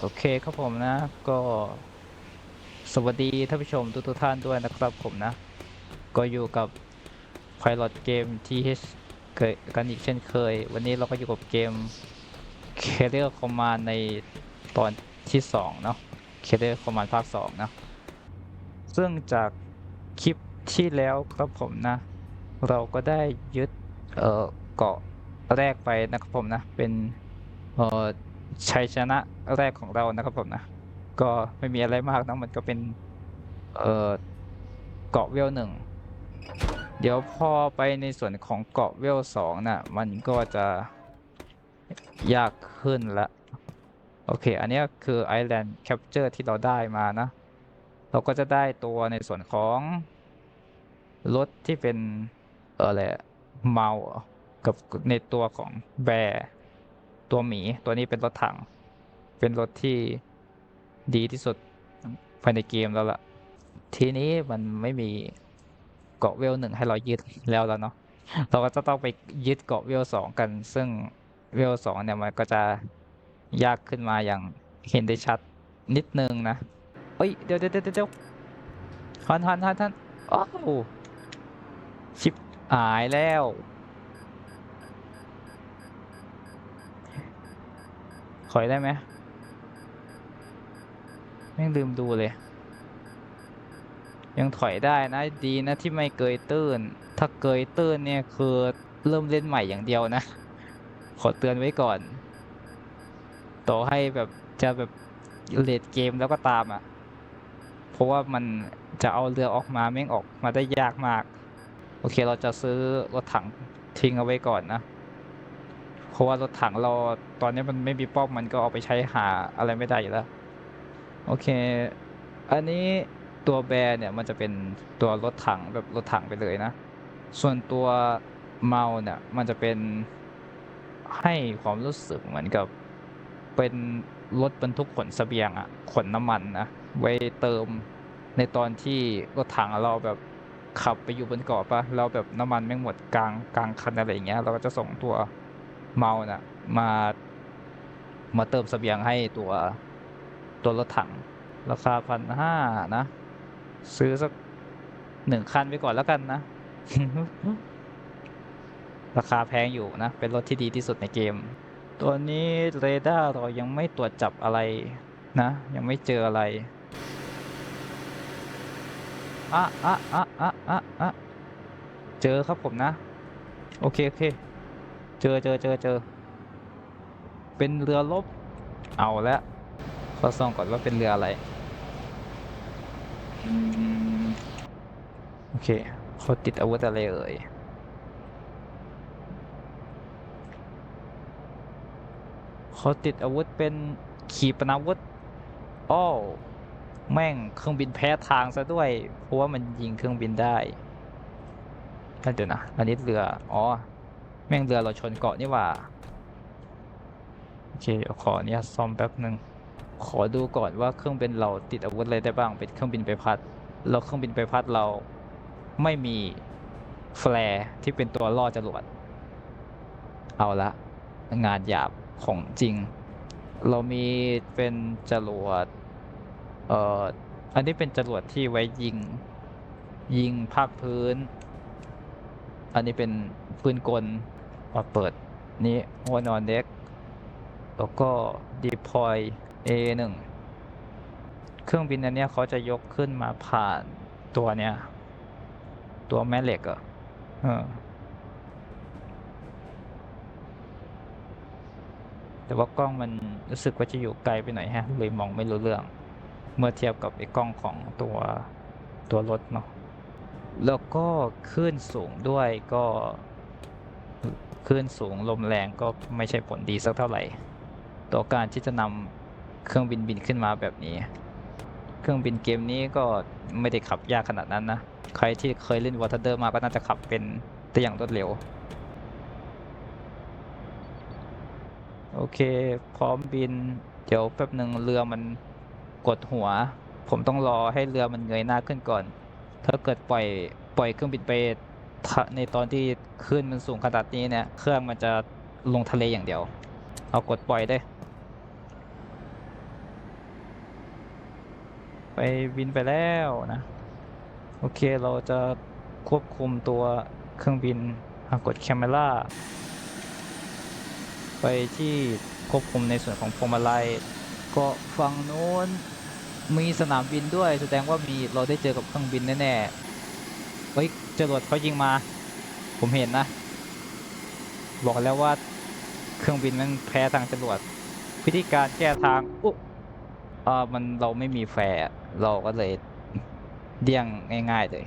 โอเคครับผมนะ ก็สวัสดีท่านผู้ชมทุกท่านด้วยนะครับผมนะ ก็อยู่กับ Pilot เกม TH เคยกันอีกเช่นเคย วันนี้เราก็อยู่กับเกม Carrier Command ในตอนที่ 2 เนาะ Carrier Command ภาค 2 นะ ซึ่งจากคลิปที่แล้วครับผมนะ เราก็ได้ยึดเกาะแรกไปนะครับผมนะ เป็นเชัยชนะแรกของเรานะครับผมนะ ก็ไม่มีอะไรมากนะมันก็เป็นเอ่อเกาะเวลหนึ่งเดี๋ยวพอไปในส่วนของเกาะเวลสองน่ะมันก็จะยากขึ้นละโอเค อันนี้คือ Island Capture ที่เราได้มานะ เราก็จะได้ตัวในส่วนของรถที่เป็นอะไรเมากับในตัวของแบร์ ตัวหมีตัวนี้เป็นรถถัง เป็นรถที่ดีที่สุดภายในเกมแล้วล่ะ ทีนี้มันไม่มีเกาะเวลหนึ่งให้เรายึดแล้วแล้วเนาะเราก็จะต้องไปยึดเกาะเวลสองกัน ซึ่งเวลสองเนี่ยมันก็จะยากขึ้นมาอย่างเห็นได้ชัดนิดนึงนะเอ้ยเดี๋ยวเดี๋ยวเดี๋ยวเดี๋ยวฮันฮันฮันฮันอ้าวชิบหายแล้ว อยได้ไหมแม่งลืมดูเลย ยังถอยได้นะดีนะที่ไม่เกยตื้น ถ้าเกยตื้นเนี่ยคือเริ่มเล่นใหม่อย่างเดียวนะ ขอเตือนไว้ก่อน ต่อให้แบบจะแบบเลดเกมแล้วก็ตามอะ เพราะว่ามันจะเอาเรือออกมาแม่งออกมาได้ยากมาก โอเคเราจะซื้อรถถังทิ้งเอาไว้ก่อนนะ เพราะว่ารถถังเราตอนนี้มันไม่มีป้อมมันก็เอาไปใช้หาอะไรไม่ได้อยู่แล้ว โอเค อันนี้ตัวแบร์เนี่ยมันจะเป็นตัวรถถังแบบรถถังไปเลยนะ ส่วนตัวเมาเนี่ยมันจะเป็นให้ความรู้สึกเหมือนกับเป็นรถบรรทุกขนเสบียงอะขนน้ำมันนะไว้เติมในตอนที่รถถังเราแบบขับไปอยู่บนเกาะปะแล้วแบบน้ำมันแม่งหมดกลางกลางคันอะไรอย่างเงี้ย เราก็จะส่งตัว เมาน่ะ มามาเติมเสบียงให้ตัวตัวรถถัง ราคาพันห้านะ ซื้อสักหนึ่งคันไปก่อนแล้วกันนะ ราคาแพงอยู่นะ เป็นรถที่ดีที่สุดในเกม ตัวนี้เรดาร์เรายังไม่ตรวจจับอะไรนะ ยังไม่เจออะไรอะอะอะอะอะอะเจอครับผมนะ โอเค โอเค เจอเจอเจอเจอ เป็นเรือรบเอาแล้วขอส่องก่อนว่าเป็นเรืออะไร โอเคเขาติดอาวุธอะไรเอ่ยเขาติดอาวุธเป็นขีปนาวุธอ้อแม่งเครื่องบินแพ้ทางซะด้วย เพราะว่ามันยิงเครื่องบินได้นั่นเดี๋ยวนะ อันนี้เรือ อ๋อ แม่งเรือเราชนเกาะนี่หว่า โอเคเดี๋ยวขอเนี่ยซ่อมแป๊บหนึ่งขอดูก่อนว่าเครื่องบินเราติดอาวุธอะไรได้บ้าง เป็นเครื่องบินใบพัด แล้วเครื่องบินใบพัดเราไม่มีแฟร์ที่เป็นตัวล่อจรวด เอาละ งานหยาบของจริง เรามีเป็นจรวด เอ่อ อันนี้เป็นจรวดที่ไว้ยิง ยิงภาคพื้น อันนี้เป็นปืนกลมาเปิดนี้หัวนอนเด็ก แล้วก็ deploy A1 เครื่องบินอันนี้เขาจะยกขึ้นมาผ่านตัวเนี้ย ตัวแม่เหล็กอะแต่ว่ากล้องมันรู้สึกว่าจะอยู่ไกลไปหน่อยฮะ เลยมองไม่รู้เรื่อง เมื่อเทียบกับไอ้กล้องของตัวตัวรถเนาะ แล้วก็คลื่นสูงด้วยก็คลื่นสูงลมแรงก็ไม่ใช่ผลดีสักเท่าไหร่ ต่อการที่จะนำเครื่องบินบินขึ้นมาแบบนี้ เครื่องบินเกมนี้ก็ไม่ได้ขับยากขนาดนั้นนะ ใครที่เคยเล่นวอ r เ e อร์มาก็น่าจะขับเป็นได้อย่างรวดเร็ว โอเค พร้อมบิน เดี๋ยวแป๊บหนึ่งเรือมันกดหัว ผมต้องรอให้เรือมันเงยหน้าขึ้นก่อน ถ้าเกิดปล่อยปล่อยเครื่องบินไปในตอนที่คลื่นมันสูงขนาดนี้เนี่ย เครื่องมันจะลงทะเลอย่างเดียว เอากดปล่อยได้ ไปบินไปแล้วนะ โอเคเราจะควบคุมตัวเครื่องบินอะกดแคมเมราไปที่ควบคุมในส่วนของพวงมาลัยก็ฝั่งโน้น มีสนามบินด้วย แสดงว่ามีเราได้เจอกับเครื่องบินแน่ๆเฮ้ยจรวดเขายิงมา ผมเห็นนะ บอกแล้วว่าเครื่องบินมันแพ้ทางจรวดวิธีการแก้ทางอุ๊อ่ามันเราไม่มีแฟร์เราก็เลยเดี่ยงง่ายๆเลย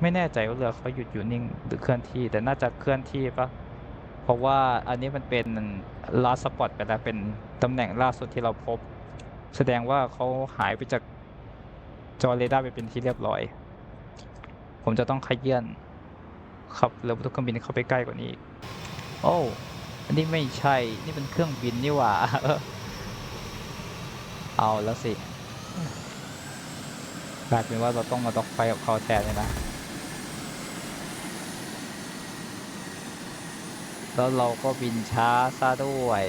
ไม่แน่ใจว่าเรือเขาหยุดอยู่นิ่งหรือเคลื่อนที่ แต่น่าจะเคลื่อนที่ปะเพราะว่าอันนี้มันเป็นลาสปอตไปแล้วเป็นตำแหน่งล่าสุดที่เราพบ แสดงว่าเขาหายไปจากจอเรดาร์ไปเป็นที่เรียบร้อย ผมจะต้องขยื่นขับเรือบรรทุกเครื่องบินเข้าไปใกล้กว่านี้อีกโอ้อันนี้ไม่ใช่ นี่เป็นเครื่องบินนี่หว่า เอาแล้วสิกลายเป็นว่าเราต้องมาตอกไฟกับเขาแทนเลยนะ แล้วเราก็บินช้าซะด้วย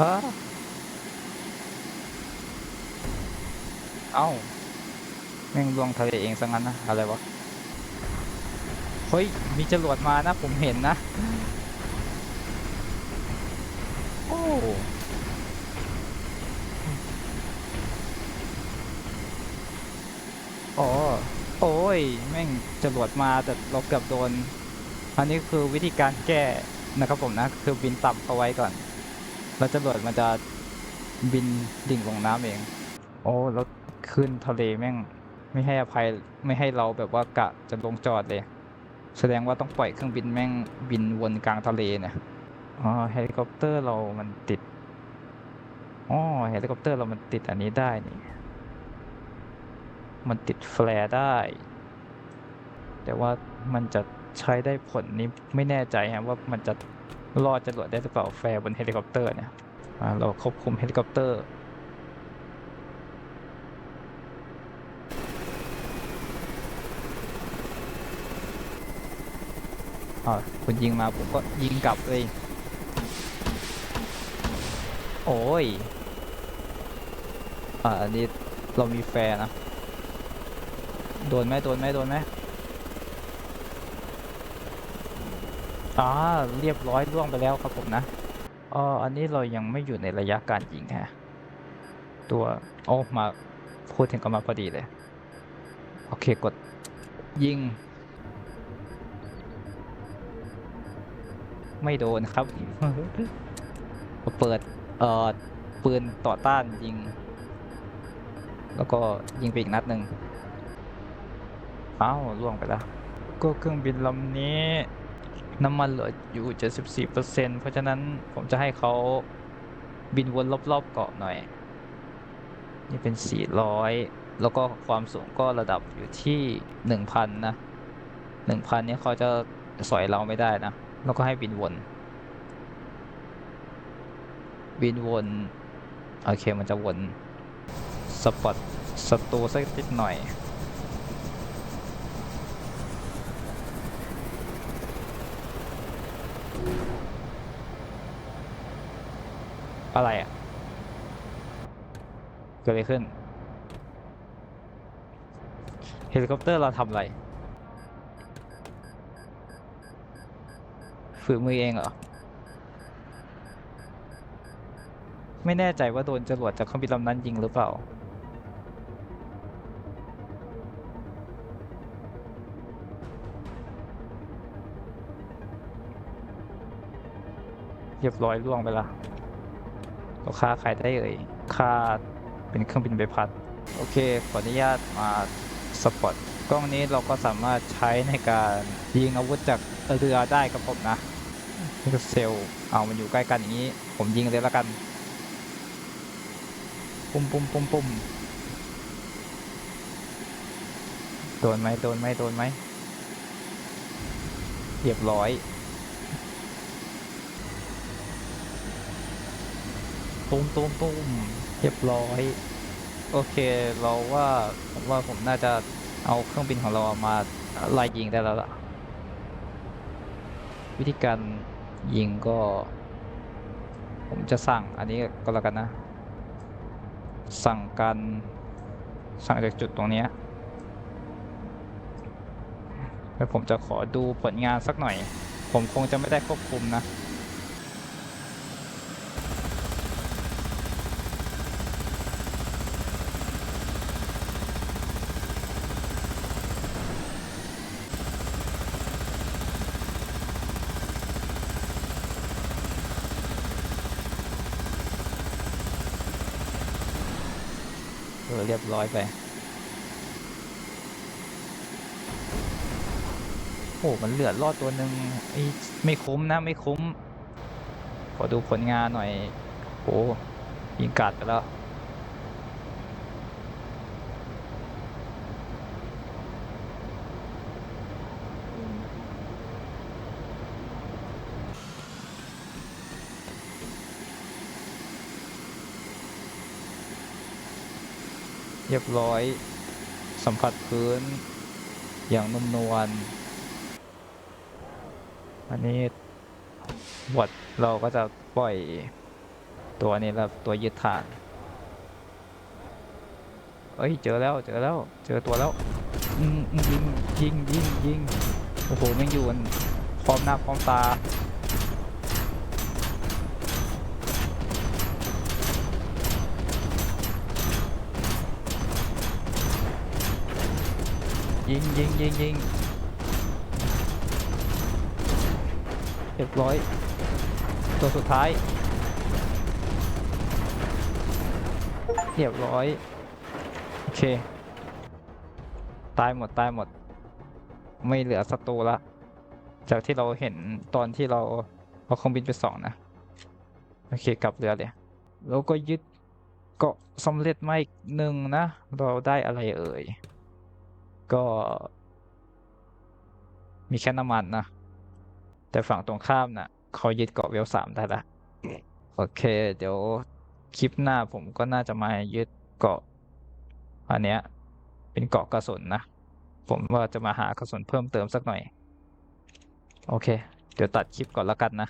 อ้าเอ้าแม่งลวงทะเลเองซะงั้นนะ อะไรวะ เฮ้ย มีจรวดมานะ ผมเห็นนะ โอ้อ๋อโอ้ย แม่งจรวดมาแต่เราเกือบโดน อันนี้คือวิธีการแก้นะครับผมนะ คือบินต่ำเข้าไว้ก่อน แล้วจรวดมันจะบินดิ่งลงน้ำเอง โอ้แล้วขึ้นทะเลแม่ง ไม่ให้อภัยไม่ให้เราแบบว่ากะจะลงจอดเลย แสดงว่าต้องปล่อยเครื่องบินแม่งบินวนกลางทะเลเนี่ยอ๋อเฮลิคอปเตอร์เรามันติดอ๋อเฮลิคอปเตอร์เรามันติดอันนี้ได้นี่ มันติดแฟลร์ได้ แต่ว่ามันจะใช้ได้ผลนี้ไม่แน่ใจฮะว่ามันจะ รอดจรวดได้หรือเปล่าแฟร์บนเฮลิคอปเตอร์เนี่ยเราควบคุมเฮลิคอปเตอร์อ่าคุณยิงมาผมก็ยิงกลับเลย โอ้ย อ่าอันนี้เรามีแฟร์นะ โดนไหมโดนไหมโดนไหม อ่าเรียบร้อยล่วงไปแล้วครับผมนะอ๋ออันนี้เรายังไม่อยู่ในระยะการยิงฮะตัวโอ้มาพูดถึงก็มาพอดีเลย โอเคกดยิง ไม่โดนครับ เปิดเอ่อปืนต่อต้านยิง แล้วก็ยิงไปอีกนัดหนึ่งอ้าวล่วงไปแล้ว ก็เครื่องบินลำนี้ น้ำมันเหลืออยู่ 74%เพราะฉะนั้นผมจะให้เขาบินวนรอบๆเกาะหน่อย นี่เป็น 400 แล้วก็ความสูงก็ระดับอยู่ที่ 1,000 นะ 1,000 เนี่ยเขาจะสอยเราไม่ได้นะ แล้วก็ให้บินวน บินวน โอเคมันจะวน สปอตศัตรูสักนิดหน่อย อะไรอะ เกิดอะไรขึ้น เฮลิคอปเตอร์เราทำอะไร ฝืนมือเองเหรอ ไม่แน่ใจว่าโดนจรวดจากเครื่องบินลำนั้นยิงหรือเปล่า เรียบร้อยล่วงไปละ เราค่าใครได้เอ่ยค่าเป็นเครื่องบินใบพัด โอเค ขออนุญาตมาสปอตกล้องนี้เราก็สามารถใช้ในการยิงอาวุธจากเรือได้ครับผมนะเซลเอามันอยู่ใกล้กันอย่างนี้ ผมยิงเลยล้วกัน ปุ่มปุ่มปุ่มปุ่มโดนไหมโดนไหมโดนไหมเรียบร้อย ตูมตูมตูมเรียบร้อย โอเค เราว่าผมว่าผมน่าจะเอาเครื่องบินของเรามาไล่ยิงได้แล้วล่ะ วิธีการยิงก็ ผมจะสั่งอันนี้ก็แล้วกันนะ สั่งการสั่งจากจุดตรงนี้แล้วผมจะขอดูผลงานสักหน่อย ผมคงจะไม่ได้ควบคุมนะ ออเรียบร้อยไปโอ้มันเหลือรอดตัวหนึ่งไอ้ไม่คุ้มนะไม่คุ้ม ขอดูผลงานหน่อยโอ้ยิงกัดไปแล้ว เรียบร้อย สัมผัสพื้น อย่างนุ่มนวล อันนี้บทเราก็จะปล่อยตัวนี้แล้วตัวยึดฐาน เอ้ย เจอแล้ว เจอแล้ว เจอตัวแล้วยิงยิงยิงยิงโอ้โหม่งอยู่กันพร้อมหน้าพร้อมตา ยิงยิงยิงยิงเรียบร้อย ตัวสุดท้าย เรียบร้อย โอเค ตายหมด ตายหมด ไม่เหลือศัตรูละ จากที่เราเห็นตอนที่เราเอาเครื่องบินไปสองนะ โอเค กลับเรือเลยแล้วก็ยึดเกาะสำเร็จมาอีกหนึ่งนะ เราได้อะไรเอ่ย ก็ มีแค่น้ำมันนะ แต่ฝั่งตรงข้ามน่ะเขายึดเกาะเวลสามได้ละโอเค เดี๋ยวคลิปหน้าผมก็น่าจะมายึดเกาะ อันเนี้ย เป็นเกาะกระสุนนะ ผมว่าจะมาหากระสุนเพิ่มเติมสักหน่อย โอเค เดี๋ยวตัดคลิปก่อนล้วกันนะ